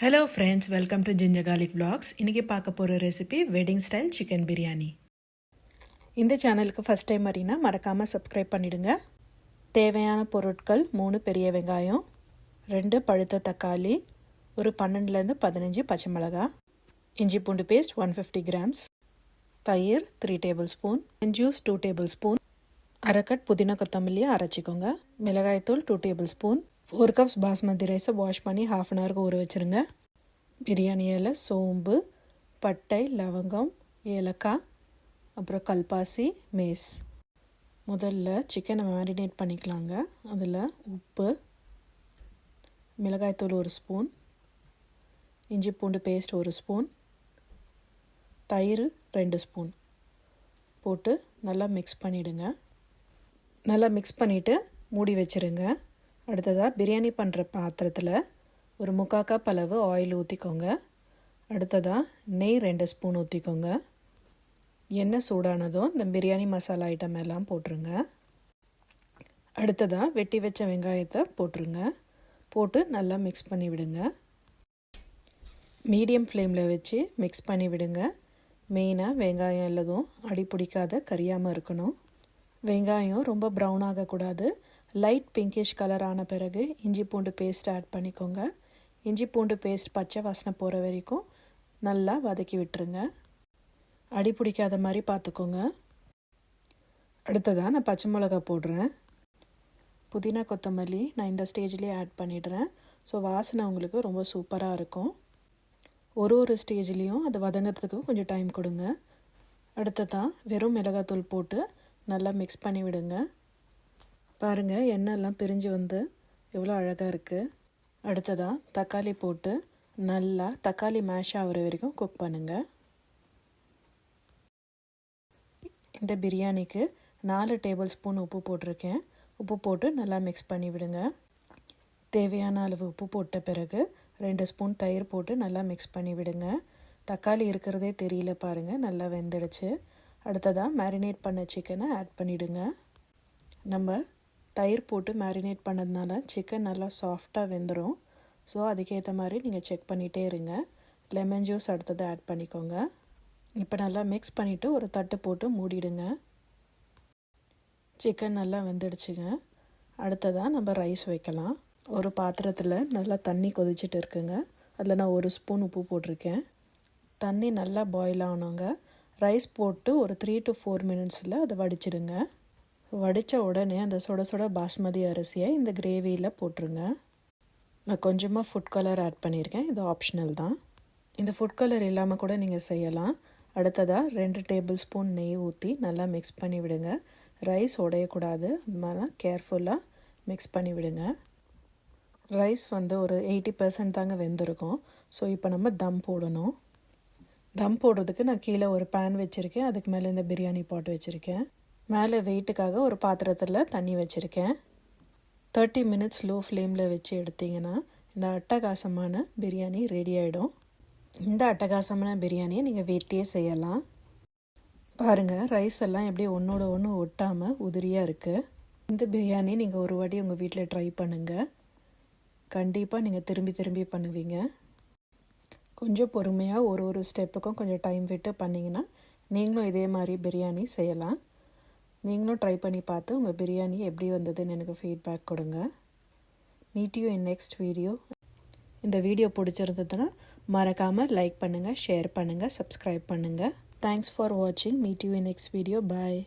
Hello friends welcome to ginger garlic vlogs. இன்றைக்கி பார்க்க போகிற recipe wedding style chicken biryani இந்த சேனலுக்கு ஃபஸ்ட் டைம் வரீங்கன்னா மறக்காமல் சப்ஸ்கிரைப் பண்ணிவிடுங்க தேவையான பொருட்கள் மூணு பெரிய வெங்காயம் ரெண்டு பழுத்த தக்காளி ஒரு பன்னெண்டுலேருந்து பதினஞ்சு பச்சை மிளகா இஞ்சி பூண்டு பேஸ்ட் ஒன் ஃபிஃப்டி கிராம்ஸ் தயிர் three tablespoon juice two tablespoon அரைக்கட் புதினா கொத்தமல்லியை அரைச்சிக்கோங்க மிளகாய்த்தூள் two tablespoon four cups basmati ரைஸை வாஷ் பண்ணி ஹாஃப் அன் ஹவருக்கு ஊற வச்சுருங்க. பிரியாணி இலை சோம்பு பட்டை லவங்கம் ஏலக்காய் அப்புறம் கல்பாசி மேஸ் முதல்ல சிக்கனை மேரினேட் பண்ணிக்கலாங்க. அதில் உப்பு மிளகாய்த்தூள் ஒரு ஸ்பூன் இஞ்சி பூண்டு பேஸ்ட் ஒரு ஸ்பூன் தயிர் ரெண்டு ஸ்பூன் போட்டு நல்லா மிக்ஸ் பண்ணிவிடுங்க நல்லா மிக்ஸ் பண்ணிவிட்டு மூடி வச்சுருங்க. அடுத்ததாக பிரியாணி பண்ணுற பாத்திரத்தில் ஒரு முக்கால் கப் அளவு ஆயில் ஊற்றிக்கோங்க அடுத்ததாக நெய் ரெண்டு ஸ்பூன் ஊற்றிக்கோங்க எண்ணெய் சூடானதும் இந்த பிரியாணி மசாலா ஐட்டம் எல்லாம் போட்டுருங்க. அடுத்ததாக வெட்டி வச்ச வெங்காயத்தை போட்டுருங்க. போட்டு நல்லா மிக்ஸ் பண்ணி விடுங்க. மீடியம் ஃப்ளேமில் வச்சு மிக்ஸ் பண்ணி விடுங்க. மெயினாக வெங்காயம் எல்லாதும் அடி பிடிக்காத கரியாமல் இருக்கணும். வெங்காயம் ரொம்ப ப்ரௌன் ஆகக்கூடாது. லைட் பிங்கிஷ் கலர் ஆன பிறகு இஞ்சி பூண்டு பேஸ்ட் ஆட் பண்ணிக்கோங்க. இஞ்சி பூண்டு பேஸ்ட் பச்சை வாசனை போகிற வரைக்கும் நல்லா வதக்கி விட்டுருங்க. அடி பிடிக்காத மாதிரி பார்த்துக்கோங்க. அடுத்ததாக நான் பச்சை மிளகா போடுறேன். புதினா கொத்தமல்லி நான் இந்த ஸ்டேஜ்லேயே ஆட் பண்ணிடுறேன். ஸோ வாசனை உங்களுக்கு ரொம்ப சூப்பராக இருக்கும். ஒரு ஒரு ஸ்டேஜ்லேயும் அதை வதங்கிறதுக்கு கொஞ்சம் டைம் கொடுங்க. அடுத்ததான் வெறும் மிளகாத்தூள் போட்டு நல்லா மிக்ஸ் பண்ணி விடுங்க. பாருங்கள் எண்ணெய்லாம் பிரிஞ்சு வந்து எவ்வளோ அழகாக இருக்குது அடுத்ததாக தக்காளி போட்டு நல்லா தக்காளி மேஷ் ஆகிற வரைக்கும் குக் பண்ணுங்கள் இந்த பிரியாணிக்கு நாலு டேபிள் ஸ்பூன் உப்பு போட்டிருக்கேன். உப்பு போட்டு நல்லா மிக்ஸ் பண்ணி விடுங்க. தேவையான அளவு உப்பு போட்ட பிறகு ரெண்டு ஸ்பூன் தயிர் போட்டு நல்லா மிக்ஸ் பண்ணி விடுங்க. தக்காளி இருக்கிறதே தெரியல பாருங்கள் நல்லா வெந்துடுச்சு. அடுத்ததாக மேரினேட் பண்ண சிக்கனை ஆட் பண்ணிவிடுங்க நம்ம தயிர் போட்டு மேரினேட் பண்ணதுனால சிக்கன் நல்லா சாஃப்டாக வெந்துடும் ஸோ அதுக்கேற்ற மாதிரி நீங்கள் செக் பண்ணிகிட்டே இருங்க. லெமன் ஜூஸ் அடுத்ததை ஆட் பண்ணிக்கோங்க. இப்போ நல்லா மிக்ஸ் பண்ணிவிட்டு ஒரு தட்டு போட்டு மூடிடுங்க. சிக்கன் நல்லா வெந்துடுச்சுங்க. அடுத்ததாக நம்ம ரைஸ் வைக்கலாம். ஒரு பாத்திரத்தில் நல்லா தண்ணி கொதிச்சிட்டு இருக்குங்க. அதில் நான் ஒரு ஸ்பூன் உப்பு போட்டிருக்கேன். தண்ணி நல்லா பாயில் ஆகணுங்க ரைஸ் போட்டு ஒரு த்ரீ டு ஃபோர் மினிட்ஸில் அதை வடிச்சிடுங்க. வடித்த உடனே அந்த சுட சுட பாஸ்மதி அரிசியை இந்த கிரேவியில் போட்டுருங்க. நான் கொஞ்சமாக ஃபுட் கலர் ஆட் பண்ணியிருக்கேன். இது ஆப்ஷனல் தான். இந்த ஃபுட் கலர் இல்லாமல் கூட நீங்கள் செய்யலாம். அடுத்ததாக ரெண்டு டேபிள் ஸ்பூன் நெய் ஊற்றி நல்லா மிக்ஸ் பண்ணி விடுங்க. ரைஸ் உடையக்கூடாது. அது மாதிரிலாம் கேர்ஃபுல்லாக மிக்ஸ் பண்ணி விடுங்க. ரைஸ் வந்து ஒரு எயிட்டி பர்சன்ட் தாங்க வெந்திருக்கும். ஸோ இப்போ நம்ம தம் போடணும். தம் போடுறதுக்கு நான் கீழே ஒரு பேன் வச்சுருக்கேன். அதுக்கு மேலே இந்த பிரியாணி பாட் வச்சுருக்கேன். மேலே வெயிட்டுக்காக ஒரு பாத்திரத்தில் தண்ணி வச்சுருக்கேன். தேர்ட்டி மினிட்ஸ் லோ ஃப்ளேமில் வச்சு எடுத்திங்கன்னா இந்த அட்டகாசமான பிரியாணி ரெடி ஆகிடும் இந்த அட்டகாசமான பிரியாணியை நீங்கள் வீட்டிலே செய்யலாம். பாருங்கள் ரைஸ் எல்லாம் எப்படி ஒன்றோட ஒன்று ஒட்டாமல் உதிரியாக இருக்குது இந்த பிரியாணி நீங்கள் ஒரு வாட்டி உங்கள் வீட்டில் ட்ரை பண்ணுங்கள் கண்டிப்பாக நீங்கள் திரும்பி திரும்பி பண்ணுவீங்க. கொஞ்சம் பொறுமையாக ஒரு ஒரு ஸ்டெப்புக்கும் கொஞ்சம் டைம் விட்டு பண்ணிங்கன்னா நீங்களும் இதே மாதிரி பிரியாணி செய்யலாம். நீங்களும் ட்ரை பண்ணி பார்த்து உங்கள் பிரியாணி எப்படி வந்ததுன்னு எனக்கு ஃபீட்பேக் கொடுங்க. Meet you in next video இந்த வீடியோ பிடிச்சிருந்ததுன்னா மறக்காமல் லைக் பண்ணுங்கள் ஷேர் பண்ணுங்கள் சப்ஸ்கிரைப் பண்ணுங்கள் தேங்க்ஸ் ஃபார் வாட்சிங் meet you in next video bye